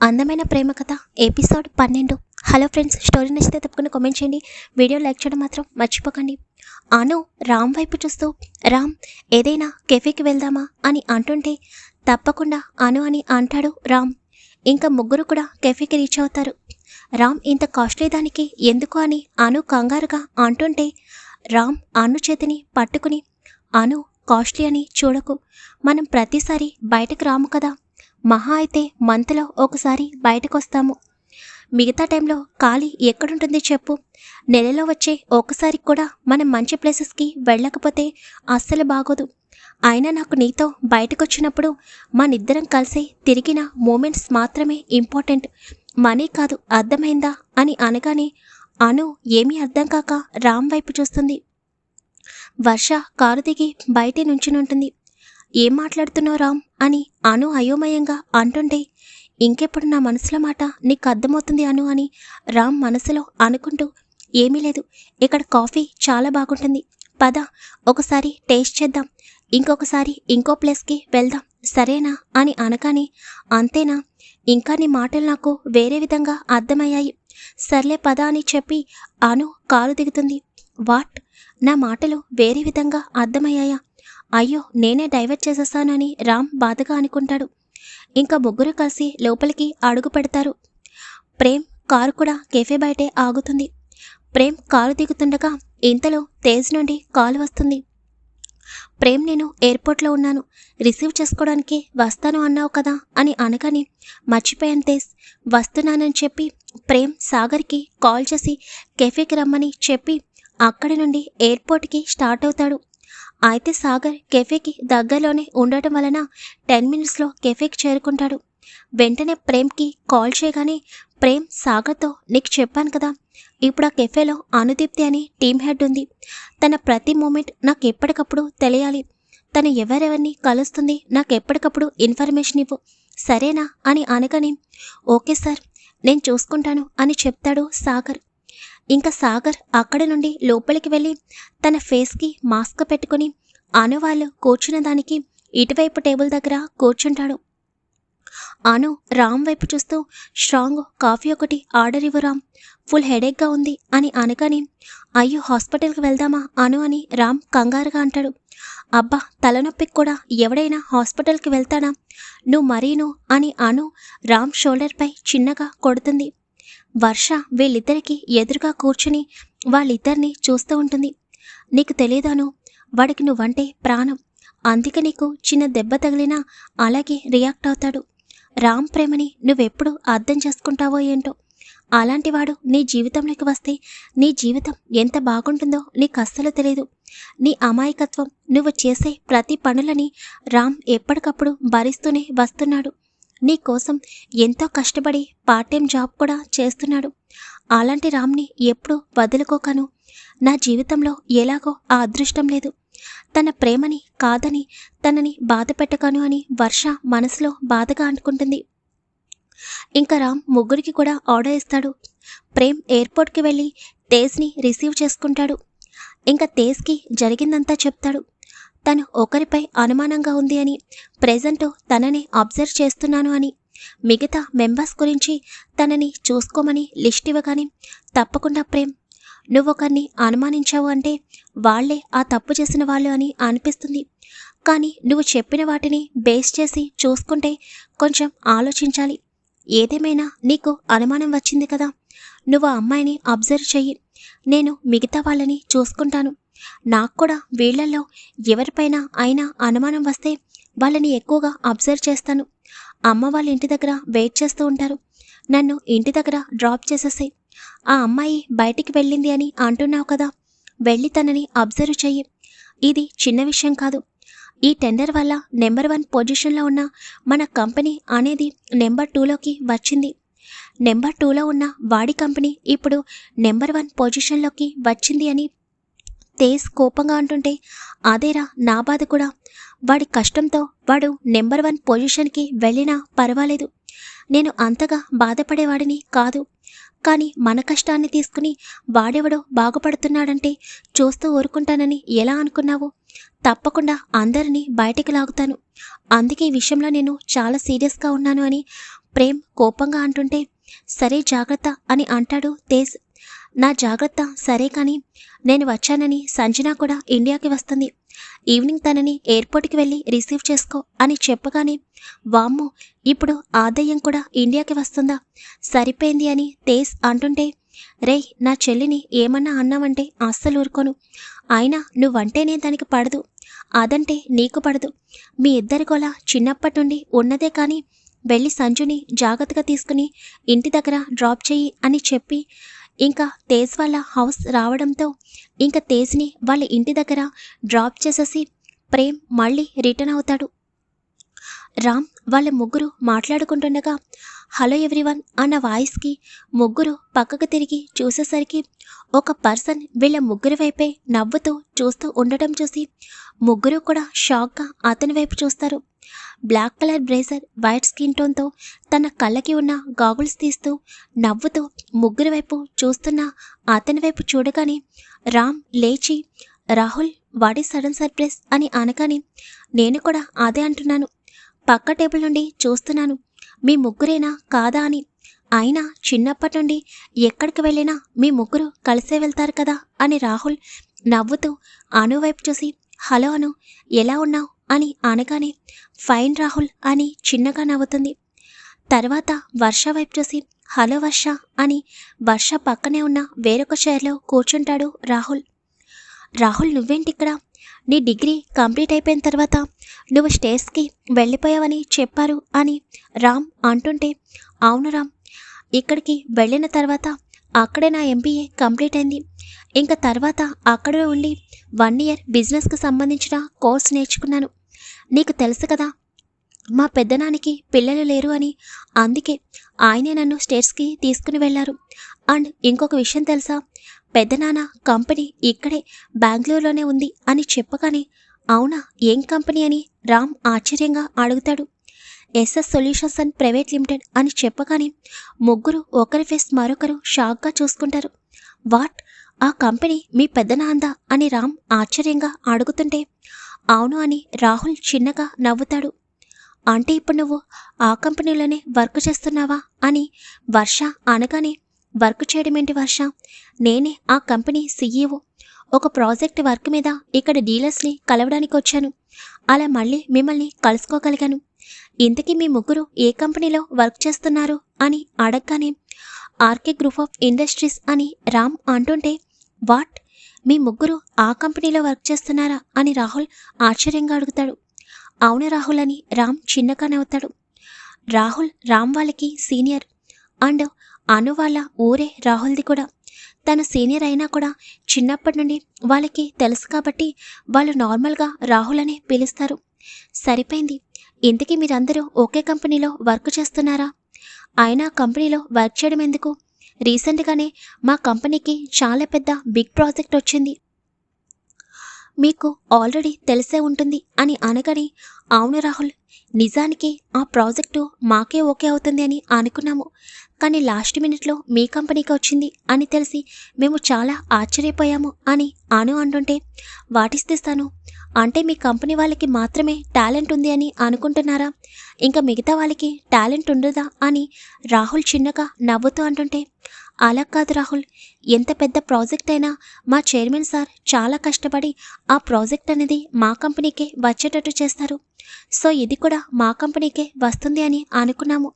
అందమైన ప్రేమ కథ ఎపిసోడ్ పన్నెండు. హలో ఫ్రెండ్స్ స్టోరీ నచ్చితే తప్పకుండా కామెంట్ చేయండి. వీడియో లైక్ చేయడం మాత్రం మర్చిపోకండి. అను రామ్ వైపు చూస్తూ రామ్ ఏదైనా కెఫేకి వెళ్దామా? అని అంటుంటే తప్పకుండా అను అని అంటాడు రామ్. ఇంకా ముగ్గురు కూడా కెఫేకి రీచ్ అవుతారు. రామ్ ఇంత కాస్ట్లీ దానికి ఎందుకు అని అను కంగారుగా అంటుంటే రామ్ అను చేతిని పట్టుకుని అను కాస్ట్లీ అని చూడకు. మనం ప్రతిసారి బయటకు రాము కదా. మహా అయితే మంత్లో ఒకసారి బయటకొస్తాము. మిగతా టైంలో ఖాళీ ఎక్కడుంటుంది చెప్పు. నెలలో వచ్చే ఒకసారి కూడా మనం మంచి ప్లేసెస్కి వెళ్ళకపోతే అస్సలు బాగోదు. అయినా నాకు నీతో బయటకొచ్చినప్పుడు మనిద్దరం కలిసి తిరిగిన మూమెంట్స్ మాత్రమే ఇంపార్టెంట్. మనీ కాదు అర్థమైందా అని అనగానే అను ఏమీ అర్థం కాక రామ్ వైపు చూస్తుంది. వర్ష కారు దిగి బయట నుంచునుంటుంది ఏం మాట్లాడుతున్నావు రామ్? అని అను అయోమయంగా అంటుండే ఇంకెప్పుడు నా మనసులో మాట నీకు అర్థమవుతుంది అను అని రామ్ మనసులో అనుకుంటూ ఏమీ లేదు ఇక్కడ కాఫీ చాలా బాగుంటుంది. పద ఒకసారి టేస్ట్ చేద్దాం. ఇంకొకసారి ఇంకో ప్లేస్కి వెళ్దాం. సరేనా? అని అనగానే అంతేనా? ఇంకా నీ మాటలు నాకు వేరే విధంగా అర్థమయ్యాయి. సర్లే పద అని చెప్పి అను కారు దిగుతుంది. వాట్? నా మాటలు వేరే విధంగా అర్థమయ్యాయా? అయ్యో నేనే డైవర్ట్ చేసేస్తానని రామ్ బాధగా అనుకుంటాడు. ఇంకా ముగ్గురు కలిసి లోపలికి అడుగు పెడతారు. ప్రేమ్ కారు కూడా కెఫే బయటే ఆగుతుంది. ప్రేమ్ కారు దిగుతుండగా ఇంతలో తేజ్ నుండి కాల్ వస్తుంది. ప్రేమ్ నేను ఎయిర్పోర్ట్లో ఉన్నాను. రిసీవ్ చేసుకోవడానికి వస్తాను అన్నావు కదా అని అనగానే మర్చిపోయాను తేజ్. వస్తున్నానని చెప్పి ప్రేమ్ సాగర్కి కాల్ చేసి కెఫేకి రమ్మని చెప్పి అక్కడి నుండి ఎయిర్పోర్ట్కి స్టార్ట్ అవుతాడు. అయితే సాగర్ కెఫేకి దగ్గరలోనే ఉండటం వలన టెన్ మినిట్స్లో కెఫేకి చేరుకుంటాడు. వెంటనే ప్రేమ్కి కాల్ చేయగానే ప్రేమ్ సాగర్తో నీకు చెప్పాను కదా ఇప్పుడు ఆ కెఫేలో అనుదీప్తి అని టీమ్ హెడ్ ఉంది. తన ప్రతి మూమెంట్ నాకు ఎప్పటికప్పుడు తెలియాలి. తను ఎవరెవరిని కలుస్తుంది నాకు ఎప్పటికప్పుడు ఇన్ఫర్మేషన్ ఇవ్వు. సరేనా? అని అనగానే ఓకే సార్ నేను చూసుకుంటాను అని చెప్తాడు సాగర్. ఇంకా సాగర్ అక్కడ నుండి లోపలికి వెళ్ళి తన ఫేస్కి మాస్క్ పెట్టుకుని అను వాళ్ళు కూర్చున్న దానికి ఇటువైపు టేబుల్ దగ్గర కూర్చుంటాడు. అను రామ్ వైపు చూస్తూ స్ట్రాంగ్ కాఫీ ఒకటి ఆర్డర్ ఇవ్వు రామ్. ఫుల్ హెడేక్గా ఉంది అని అనగానే అయ్యో హాస్పిటల్కి వెళ్దామా అను అని రామ్ కంగారుగా అంటాడు. అబ్బా తలనొప్పికి కూడా ఎవడైనా హాస్పిటల్కి వెళ్తాడా? నువ్వు మరీను అని అను రామ్ షోల్డర్పై చిన్నగా కొడుతుంది. వర్ష వీళ్ళిద్దరికి ఎదురుగా కూర్చుని వాళ్ళిద్దరిని చూస్తూ ఉంటుంది. నీకు తెలియదాను వాడికి నువ్వంటే ప్రాణం. అందుకే నీకు చిన్న దెబ్బ తగిలినా అలాగే రియాక్ట్ అవుతాడు. రామ్ ప్రేమని నువ్వెప్పుడు అర్థం చేసుకుంటావో ఏంటో. అలాంటివాడు నీ జీవితంలోకి వస్తే నీ జీవితం ఎంత బాగుంటుందో నీకు అస్సలు తెలియదు నీ అమాయకత్వం నువ్వు చేసే ప్రతి పనులని రామ్ ఎప్పటికప్పుడు భరిస్తూనే వస్తున్నాడు. నీకోసం ఎంతో కష్టపడి పార్ట్ టైం జాబ్ కూడా చేస్తున్నాడు. అలాంటి రామ్ని ఎప్పుడూ వదులుకోకను. నా జీవితంలో ఎలాగో ఆ అదృష్టం లేదు. తన ప్రేమని కాదని తనని బాధ పెట్టకను అని వర్ష మనసులో బాధగా అనుకుంటుంది. ఇంకా రామ్ ముగ్గురికి కూడా ఆర్డర్ ఇస్తాడు. ప్రేమ్ ఎయిర్పోర్ట్కి వెళ్ళి తేజ్ని రిసీవ్ చేసుకుంటాడు. ఇంకా తేజ్కి జరిగిందంతా చెప్తాడు. తను ఒకరిపై అనుమానంగా ఉంది అని ప్రెజెంట్ తనని అబ్జర్వ్ చేస్తున్నాను అని. మిగతా మెంబర్స్ గురించి తనని చూసుకోమని లిస్ట్ ఇవ్వగానే తప్పకుండా ప్రేమ్ నువ్వొకరిని అనుమానించావు అంటే వాళ్ళే ఆ తప్పు చేసిన వాళ్ళు అని అనిపిస్తుంది. కానీ నువ్వు చెప్పిన వాటిని బేస్ చేసి చూసుకుంటే కొంచెం ఆలోచించాలి. ఏదేమైనా నీకు అనుమానం వచ్చింది కదా నువ్వు ఆ అమ్మాయిని అబ్జర్వ్ చెయ్యి. నేను మిగతా వాళ్ళని చూసుకుంటాను. నాకు కూడా వీళ్ళలో ఎవరిపైన అయినా అనుమానం వస్తే వాళ్ళని ఎక్కువగా అబ్జర్వ్ చేస్తాను. అమ్మ వాళ్ళ ఇంటి దగ్గర వెయిట్ చేస్తూ ఉంటారు. నన్ను ఇంటి దగ్గర డ్రాప్ చేసేసాయి. ఆ అమ్మాయి బయటికి వెళ్ళింది అని అంటున్నావు కదా వెళ్ళి తనని అబ్జర్వ్ చెయ్యి. ఇది చిన్న విషయం కాదు. ఈ టెండర్ వల్ల నెంబర్ వన్ పొజిషన్లో ఉన్న మన కంపెనీ అనేది నెంబర్ టూలోకి వచ్చింది. నెంబర్ టూలో ఉన్న వాడి కంపెనీ ఇప్పుడు నెంబర్ వన్ పొజిషన్లోకి వచ్చింది అని తేజ్ కోపంగా అంటుంటే అదేరా నా బాధ కూడా. వాడి కష్టంతో వాడు నెంబర్ వన్ పొజిషన్కి వెళ్ళినా పర్వాలేదు. నేను అంతగా బాధపడేవాడిని కాదు. కానీ మన కష్టాన్ని తీసుకుని వాడెవడో బాగుపడుతున్నాడంటే చూస్తూ ఊరుకుంటానని ఎలా అనుకున్నావు? తప్పకుండా అందరినీ బయటికి లాగుతాను. అందుకే ఈ విషయంలో నేను చాలా సీరియస్గా ఉన్నాను అని ప్రేమ్ కోపంగా అంటుంటే సరే జాగ్రత్త అని అంటాడు తేజ్. నా జాగ్రత్త సరే కానీ నేను వచ్చానని సంజన కూడా ఇండియాకి వస్తుంది. ఈవినింగ్ తనని ఎయిర్పోర్ట్కి వెళ్ళి రిసీవ్ చేసుకో అని చెప్పగానే వామ్మో ఇప్పుడు ఆదయ్యం కూడా ఇండియాకి వస్తుందా? సరిపోయింది అని తేజ్ అంటుంటే రేయ్ నా చెల్లిని ఏమన్నా అన్నావంటే అస్సలు ఊరుకోను. అయినా నువ్వంటేనే దానికి పడదు. అదంటే నీకు పడదు. మీ ఇద్దరికోలా చిన్నప్పటి నుండి ఉన్నదే కానీ వెళ్ళి సంజుని జాగ్రత్తగా తీసుకుని ఇంటి దగ్గర డ్రాప్ చెయ్యి అని చెప్పి ఇంకా తేజ్ వాళ్ళ హౌస్ రావడంతో ఇంకా తేజ్ని వాళ్ళ ఇంటి దగ్గర డ్రాప్ చేసేసి ప్రేమ్ మళ్ళీ రిటర్న్ అవుతాడు. రామ్ వాళ్ళ ముగ్గురు మాట్లాడుకుంటుండగా హలో ఎవ్రీవన్ అన్న వాయిస్కి ముగ్గురు పక్కకు తిరిగి చూసేసరికి ఒక పర్సన్ వీళ్ళ ముగ్గురి వైపే నవ్వుతూ చూస్తూ ఉండటం చూసి ముగ్గురు కూడా షాక్గా అతని వైపు చూస్తారు. Black colour blazer white skin టోన్తో తన కళ్ళకి ఉన్న గాగుల్స్ తీస్తూ నవ్వుతూ ముగ్గురి వైపు చూస్తున్న అతని వైపు చూడగానే రామ్ లేచి రాహుల్ వాడి సడన్ సర్ప్రైజ్? అని అనగానే నేను కూడా అదే అంటున్నాను. పక్క టేబుల్ నుండి చూస్తున్నాను. మీ ముగ్గురేనా కాదా అని. అయినా చిన్నప్పటి నుండి ఎక్కడికి వెళ్ళినా మీ ముగ్గురు కలిసే వెళ్తారు కదా? అని రాహుల్ నవ్వుతూ అను వైపు చూసి హలో అను ఎలా ఉన్నావు? అని అనగానే ఫైన్ రాహుల్ అని చిన్నగా నవ్వుతుంది. తర్వాత వర్ష వైపు చూసి హలో వర్ష అని వర్ష పక్కనే ఉన్న వేరొక చైర్లో కూర్చుంటాడు రాహుల్. రాహుల్ నువ్వేంటి ఇక్కడ నీ డిగ్రీ కంప్లీట్ అయిపోయిన తర్వాత నువ్వు స్టేజ్కి వెళ్ళిపోయావని చెప్పారు అని రామ్ అంటుంటే అవును రామ్ ఇక్కడికి వెళ్ళిన తర్వాత అక్కడే నా ఎంబీఏ కంప్లీట్ అయింది. ఇంకా తర్వాత అక్కడే ఉండి వన్ ఇయర్ బిజినెస్కి సంబంధించిన కోర్స్ నేర్చుకున్నాను. నీకు తెలుసు కదా మా పెద్దనానికి పిల్లలు లేరు అని అందుకే ఆయనే నన్ను స్టేట్స్కి తీసుకుని వెళ్ళారు. అండ్ ఇంకొక విషయం తెలుసా పెద్దనాన్న కంపెనీ ఇక్కడే బెంగళూరులోనే ఉంది అని చెప్పగానే అవునా ఏం కంపెనీ అని? రామ్ ఆశ్చర్యంగా అడుగుతాడు. SS solutions and private limited అని చెప్పగానే ముగ్గురు ఒకరి ఫేస్ మరొకరు షాక్గా చూసుకుంటారు. వాట్? ఆ కంపెనీ మీ పెద్దనాందా? అని రామ్ ఆశ్చర్యంగా అడుగుతుంటే అవును అని రాహుల్ చిన్నగా నవ్వుతాడు. అంటే ఇప్పుడు నువ్వు ఆ కంపెనీలోనే వర్క్ చేస్తున్నావా? అని వర్ష అనగానే వర్క్ చేయడం ఏంటి వర్ష? నేనే ఆ కంపెనీ సీఈఓ. ఒక ప్రాజెక్ట్ వర్క్ మీద ఇక్కడ డీలర్స్ని కలవడానికి వచ్చాను అలా మళ్ళీ మిమ్మల్ని కలుసుకోగలిగాను. ఇంతకీ మీ ముగ్గురు ఏ కంపెనీలో వర్క్ చేస్తున్నారు అని అడగగానే ఆర్కే గ్రూప్ ఆఫ్ ఇండస్ట్రీస్ అని రామ్ అంటుంటే వాట్? మీ ముగ్గురు ఆ కంపెనీలో వర్క్ చేస్తున్నారా? అని రాహుల్ ఆశ్చర్యంగా అడుగుతాడు. అవును రాహుల్ అని రామ్ చిన్నగా నవ్వుతాడు రాహుల్ రామ్ వాళ్ళకి సీనియర్. అండ్ అను వాళ్ళ ఊరే రాహుల్ది కూడా. తన సీనియర్ అయినా కూడా చిన్నప్పటి నుండి వాళ్ళకి తెలుసు కాబట్టి వాళ్ళు నార్మల్గా రాహుల్ అని పిలుస్తారు. సరిపోయింది. ఇంతకీ మీరందరూ ఒకే కంపెనీలో వర్క్ చేస్తున్నారా? అయినా కంపెనీలో వర్క్ చేయడం ఎందుకు? రీసెంట్గానే మా కంపెనీకి చాలా పెద్ద బిగ్ ప్రాజెక్ట్ వచ్చింది. మీకు ఆల్రెడీ తెలిసే ఉంటుంది అని అనగానే అవును రాహుల్ నిజానికి ఆ ప్రాజెక్టు మాకే ఓకే అవుతుంది అని అనుకున్నాము. కానీ లాస్ట్ మినిట్లో మీ కంపెనీకి వచ్చింది అని తెలిసి మేము చాలా ఆశ్చర్యపోయాము అని అను అంటుంటే వాటిస్తాను అంటే మీ కంపెనీ వాళ్ళకి మాత్రమే టాలెంట్ ఉంది అని అనుకుంటున్నారా? ఇంకా మిగతా వాళ్ళకి టాలెంట్ ఉండదా? అని రాహుల్ చిన్నగా నవ్వుతూ అంటుంటే అలా కాదు రాహుల్. ఎంత పెద్ద ప్రాజెక్ట్ అయినా మా చైర్మన్ సార్ చాలా కష్టపడి ఆ ప్రాజెక్ట్ అనేది మా కంపెనీకే వచ్చేటట్టు చేస్తారు. సో ఇది కూడా మా కంపెనీకే వస్తుంది అని అనుకున్నాము.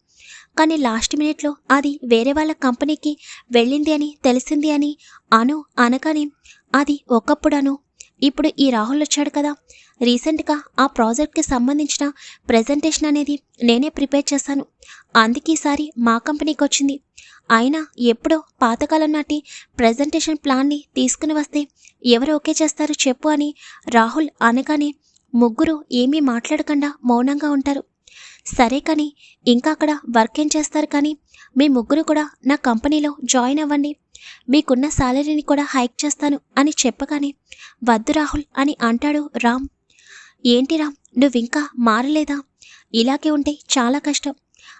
కానీ లాస్ట్ మినిట్లో అది వేరే వాళ్ళ కంపెనీకి వెళ్ళింది అని తెలిసింది అని అను అనగానే అది ఒకప్పుడు అను ఇప్పుడు ఈ రాహుల్ వచ్చాడు కదా. రీసెంట్గా ఆ ప్రాజెక్ట్కి సంబంధించిన ప్రజెంటేషన్ అనేది నేనే ప్రిపేర్ చేశాను. అందుకే ఈసారి మా కంపెనీకి వచ్చింది. అయినా ఎప్పుడో పాతకాలం నాటి ప్రజెంటేషన్ ప్లాన్ని తీసుకుని వస్తే ఎవరు ఓకే చేస్తారు చెప్పు అని రాహుల్ అనగానే ముగ్గురు ఏమీ మాట్లాడకుండా మౌనంగా ఉంటారు. సరే కానీ ఇంకా అక్కడ వర్క్ ఏం చేస్తారు కానీ మీ ముగ్గురు కూడా నా కంపెనీలో జాయిన్ అవ్వండి. మీకున్న శాలరీని కూడా హైక్ చేస్తాను అని చెప్పగానే వద్దు రాహుల్ అని అంటాడు రామ్. ఏంటి రామ్ నువ్వింకా మారలేదా? ఇలాగే ఉంటే చాలా కష్టం.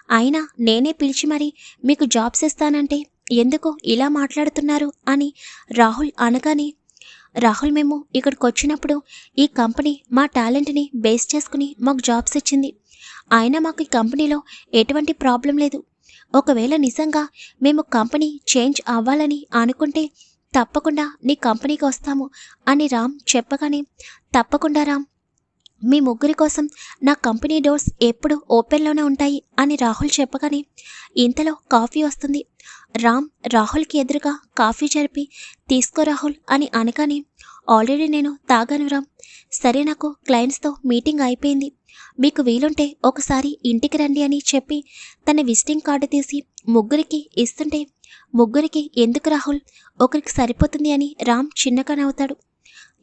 అయినా నేనే పిలిచి మరి మీకు జాబ్స్ ఇస్తానంటే ఎందుకు ఇలా మాట్లాడుతున్నారు అని రాహుల్ అనగానే రాహుల్ మేము ఇక్కడికి వచ్చినప్పుడు ఈ కంపెనీ మా టాలెంట్ని బేస్ చేసుకుని మాకు జాబ్స్ ఇచ్చింది. అయినా మాకు ఈ కంపెనీలో ఎటువంటి ప్రాబ్లం లేదు. ఒకవేళ నిజంగా మేము కంపెనీ చేంజ్ అవ్వాలని అనుకుంటే తప్పకుండా నీ కంపెనీకి వస్తాము అని రామ్ చెప్పగానే తప్పకుండా రామ్. మీ ముగ్గురి కోసం నా కంపెనీ డోర్స్ ఎప్పుడు ఓపెన్లోనే ఉంటాయి అని రాహుల్ చెప్పగానే ఇంతలో కాఫీ వస్తుంది. రామ్ రాహుల్కి ఎదురుగా కాఫీ జరిపి తీసుకో రాహుల్ అని అనగానే ఆల్రెడీ నేను తాగాను రామ్. సరే నాకు క్లయింట్స్తో మీటింగ్ అయిపోయింది. మీకు వీలుంటే ఒకసారి ఇంటికి రండి అని చెప్పి తన విజిటింగ్ కార్డు తీసి ముగ్గురికి ఇస్తుంటే ముగ్గురికి ఎందుకు రాహుల్? ఒకరికి సరిపోతుంది అని రామ్ చిన్నగా నవ్వుతాడు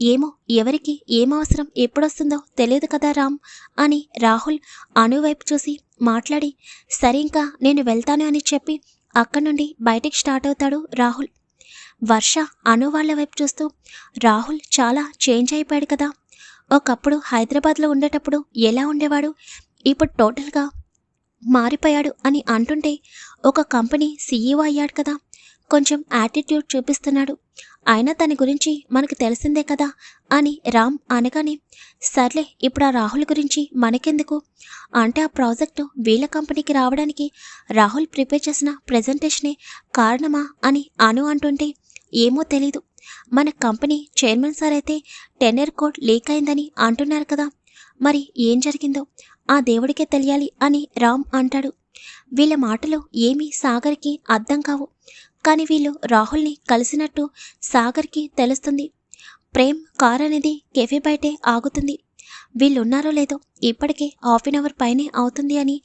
ఏమో ఎవరికి ఏం అవసరం ఎప్పుడొస్తుందో తెలియదు కదా రామ్ అని రాహుల్ అను వైపు చూసి మాట్లాడి సరే ఇంకా నేను వెళ్తాను అని చెప్పి అక్కడి నుండి బయటికి స్టార్ట్ అవుతాడు రాహుల్. వర్ష అను వాళ్ళ వైపు చూస్తూ రాహుల్ చాలా చేంజ్ అయిపోయాడు కదా ఒకప్పుడు హైదరాబాద్లో ఉండేటప్పుడు ఎలా ఉండేవాడు? ఇప్పుడు టోటల్గా మారిపోయాడు అని అంటుంటే ఒక కంపెనీ సీఈఓ అయ్యాడు కదా. కొంచెం యాటిట్యూడ్ చూపిస్తున్నాడు. అయినా తన గురించి మనకు తెలిసిందే కదా అని రామ్ అనగానే సర్లే ఇప్పుడు ఆ రాహుల్ గురించి మనకెందుకు? అంటే ఆ ప్రాజెక్టు వీళ్ళ కంపెనీకి రావడానికి రాహుల్ ప్రిపేర్ చేసిన ప్రజెంటేషనే కారణమా? అని అను అంటుంటే ఏమో తెలీదు. మన కంపెనీ చైర్మన్ సార్ అయితే టెండర్ కోడ్ లీక్ అయిందని అంటున్నారు కదా. మరి ఏం జరిగిందో? ఆ దేవుడికే తెలియాలి అని రామ్ అంటాడు. వీళ్ళ మాటలు ఏమీ సాగర్కి అర్థం కావు. కానీ వీళ్ళు రాహుల్ని కలిసినట్టు సాగర్కి తెలుస్తుంది. ప్రేమ్ కార్ అనేది కెఫే బయటే ఆగుతుంది. వీళ్ళున్నారో లేదో ఇప్పటికే హాఫ్ అన్ అవర్ పైనే అవుతుంది అని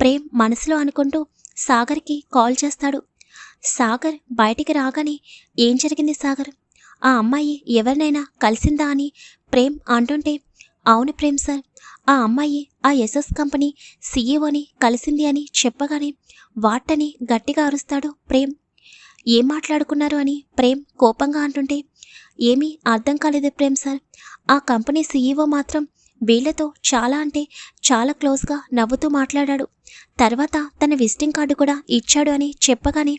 ప్రేమ్ మనసులో అనుకుంటూ సాగర్కి కాల్ చేస్తాడు. సాగర్ బయటికి రాగానే ఏం జరిగింది సాగర్? ఆ అమ్మాయి ఎవరినైనా కలిసిందా అని ప్రేమ్ అంటుంటే అవును ప్రేమ్ సార్. ఆ అమ్మాయి ఆ ఎస్ఎస్ కంపెనీ సీఈఓని కలిసింది అని చెప్పగానే వాటని గట్టిగా అరుస్తాడు ప్రేమ్. ఏం మాట్లాడుకున్నారు అని ప్రేమ్ కోపంగా అంటుంటే ఏమీ అర్థం కాలేదు ప్రేమ్ సార్. ఆ కంపెనీ సీఈఓ మాత్రం వీళ్ళతో చాలా అంటే చాలా క్లోజ్గా నవ్వుతూ మాట్లాడాడు. తర్వాత తన విజిటింగ్ కార్డు కూడా ఇచ్చాడు అని చెప్పగానే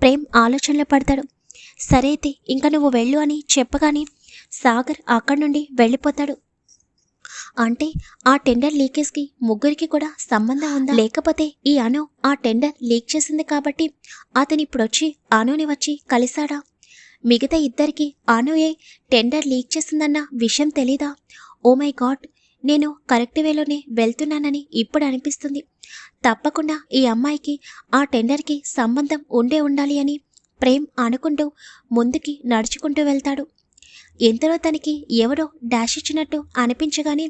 ప్రేమ్ ఆలోచనలో పడతాడు. సరే అయితే ఇంకా నువ్వు వెళ్ళు అని చెప్పగానే సాగర్ అక్కడి నుండి వెళ్ళిపోతాడు. అంటే ఆ టెండర్ లీకేజ్కి ముగ్గురికి కూడా సంబంధం ఉందా? లేకపోతే ఈ అను ఆ టెండర్ లీక్ చేసింది కాబట్టి అతను ఇప్పుడొచ్చి అనుని వచ్చి కలిశాడా? మిగతా ఇద్దరికి అనుయే టెండర్ లీక్ చేసిందన్న విషయం తెలీదా? ఓ మై గాడ్ నేను కరెక్ట్ వేలోనే వెళ్తున్నానని ఇప్పుడు అనిపిస్తుంది. తప్పకుండా ఈ అమ్మాయికి ఆ టెండర్కి సంబంధం ఉండే ఉండాలి అని ప్రేమ్ అనుకుంటూ ముందుకి నడుచుకుంటూ వెళ్తాడు. ఎంతలో తనకి ఎవరో డాష్ ఇచ్చినట్టు అనిపించగానే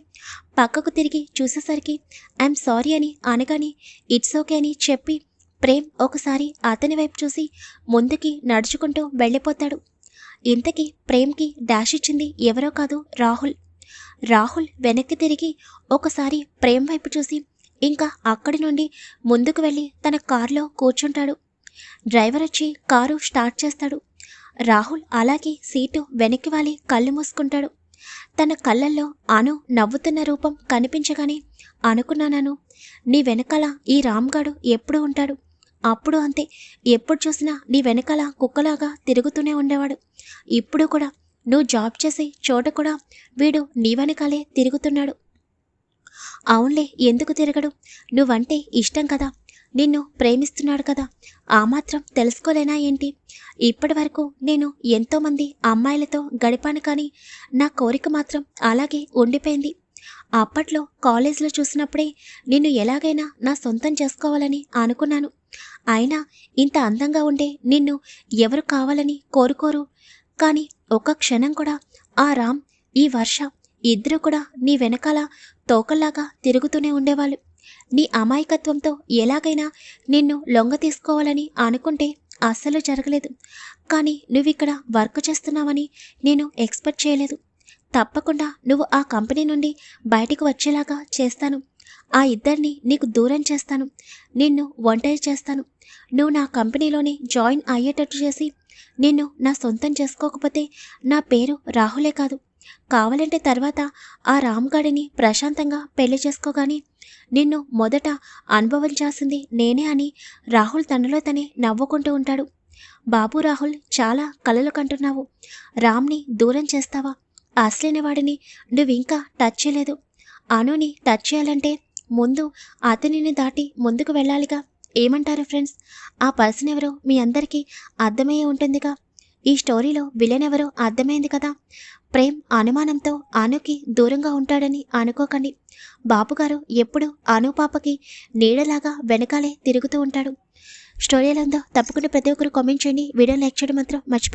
పక్కకు తిరిగి చూసేసరికి ఐఎమ్ సారీ అని అనగానే ఇట్స్ ఓకే అని చెప్పి ప్రేమ్ ఒకసారి అతని వైపు చూసి ముందుకి నడుచుకుంటూ వెళ్ళిపోతాడు. ఇంతకీ ప్రేమ్కి డాష్ ఇచ్చింది ఎవరో కాదు రాహుల్. రాహుల్ వెనక్కి తిరిగి ఒకసారి ప్రేమ్ వైపు చూసి ఇంకా అక్కడి నుండి ముందుకు వెళ్ళి తన కారులో కూర్చుంటాడు. డ్రైవర్ వచ్చి కారు స్టార్ట్ చేస్తాడు. రాహుల్ అలాగే సీటు వెనక్కి వాలి కళ్ళు మూసుకుంటాడు. తన కళ్ళల్లో అను నవ్వుతున్న రూపం కనిపించగానే అనుకున్నాను నీ వెనకాల ఈ రామ్గాడు ఎప్పుడు ఉంటాడు? అప్పుడు అంతే ఎప్పుడు చూసినా నీ వెనకాల కుక్కలాగా తిరుగుతూనే ఉండేవాడు. ఇప్పుడు కూడా నువ్వు జాబ్ చేసే చోట కూడా వీడు నీ వెనకాలే తిరుగుతున్నాడు. అవునులే ఎందుకు తిరగడు? నువ్వంటే ఇష్టం కదా. నిన్ను ప్రేమిస్తున్నాడు కదా. ఆ మాత్రం తెలుసుకోలేనా ఏంటి? ఇప్పటి వరకు నేను ఎంతోమంది అమ్మాయిలతో గడిపాను కానీ నా కోరిక మాత్రం అలాగే ఉండిపోయింది. అప్పట్లో కాలేజీలో చూసినప్పుడే నిన్ను ఎలాగైనా నా సొంతం చేసుకోవాలని అనుకున్నాను. అయినా ఇంత అందంగా ఉండే నిన్ను ఎవరు కావాలని కోరుకోరు. కానీ ఒక్క క్షణం కూడా ఆ రామ్ ఈ వర్ష ఇద్దరు కూడా నీ వెనకాల తోకల్లాగా తిరుగుతూనే ఉండేవాళ్ళు. నీ అమాయకత్వంతో ఎలాగైనా నిన్ను లొంగ తీసుకోవాలని అనుకుంటే అస్సలు జరగలేదు. కానీ నువ్విక్కడ వర్క్ చేస్తున్నావని నేను ఎక్స్పెక్ట్ చేయలేదు. తప్పకుండా నువ్వు ఆ కంపెనీ నుండి బయటికి వచ్చేలాగా చేస్తాను. ఆ ఇద్దరిని నీకు దూరం చేస్తాను. నిన్ను ఒంటరి చేస్తాను. నువ్వు నా కంపెనీలోనే జాయిన్ అయ్యేటట్టు చేసి నిన్ను నా సొంతం చేసుకోకపోతే నా పేరు రాహులే కాదు. కావాలంటే తర్వాత ఆ రామ్గాడిని ప్రశాంతంగా పెళ్ళి చేసుకోగాని నిన్ను మొదట అనుభవించాల్సింది నేనే అని రాహుల్ తనలో తనే నవ్వుకుంటూ ఉంటాడు. బాబు రాహుల్ చాలా కలలు కంటున్నావు. రామ్ని దూరం చేస్తావా? అసలైన వాడిని నువ్వింకా టచ్ చేయలేదు. అనుని టచ్ చేయాలంటే ముందు అతనిని దాటి ముందుకు వెళ్ళాలిగా. ఏమంటారు ఫ్రెండ్స్ ఆ పర్సన్ ఎవరో మీ అందరికీ అర్థమయ్యే ఉంటుందిగా. ఈ స్టోరీలో విలన్ ఎవరో అర్థమైంది కదా. ప్రేమ్ అనుమానంతో అనుకి దూరంగా ఉంటాడని అనుకోకండి. బాపుగారు ఎప్పుడు అనుపాపకి నీడలాగా వెనకాలే తిరుగుతూ ఉంటాడు. స్టోరీ ఎలా ఉందో తప్పకుండా ప్రతి ఒక్కరు కామెంట్ చేయండి. వీడియో లైక్ చేయడం మాత్రం మర్చిపో